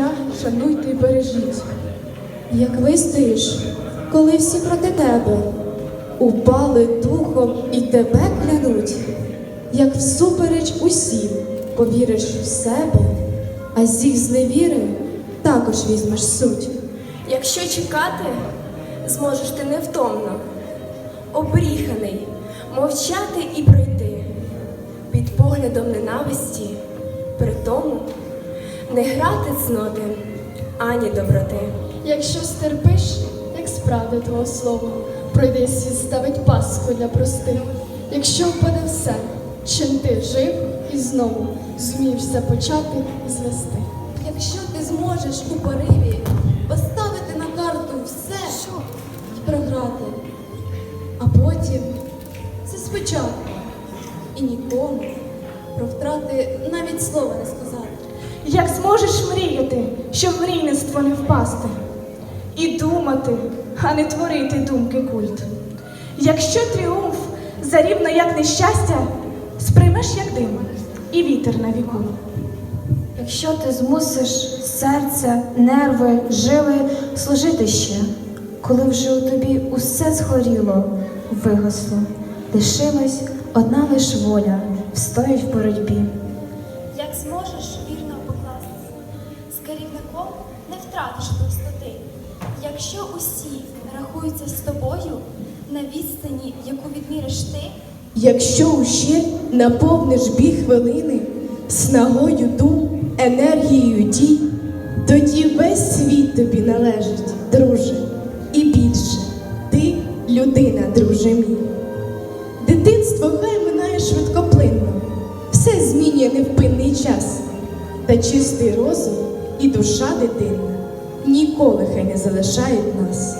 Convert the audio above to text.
життя шануйте і бережіть. Як вистоїш, коли всі проти тебе, упали духом і тебе клянуть, як всупереч усім повіриш в себе, а з їх зневіри також візьмеш суть. Якщо чекати, зможеш ти невтомно, обріханий, мовчати і пройти, під поглядом ненависті, при тому не грати цноти ані доброти. Якщо стерпиш, як справди твого слова, пройде світ ставить паску для простих. Якщо впаде все, чим ти жив і знову зумієш започати і звести. Якщо ти зможеш у пориві поставити на карту все Що? і програти, а потім це спочатку і нікому про втрати навіть слова не сказати. Як зможеш мріяти, щоб в мрійництво не впасти, і думати, а не творити думки культ. Якщо тріумф зарівно як нещастя, сприймеш як дим і вітер на віку. Якщо ти змусиш серце, нерви, жили служити ще, коли вже у тобі усе згоріло, вигасло, лишилась одна лиш воля, встоять в боротьбі. Як зможеш керівником не втратиш простоти. Якщо усі рахуються з тобою на відстані, яку відміриш ти, Якщо ущерб наповниш біг хвилини снагою дум, енергією дій, тоді весь світ тобі належить, друже, і більше ти людина, друже мій. Дитинство хай минає швидкоплинно, все змінює невпинний час, та чистий розум і душа дитина ніколи хай не залишають нас.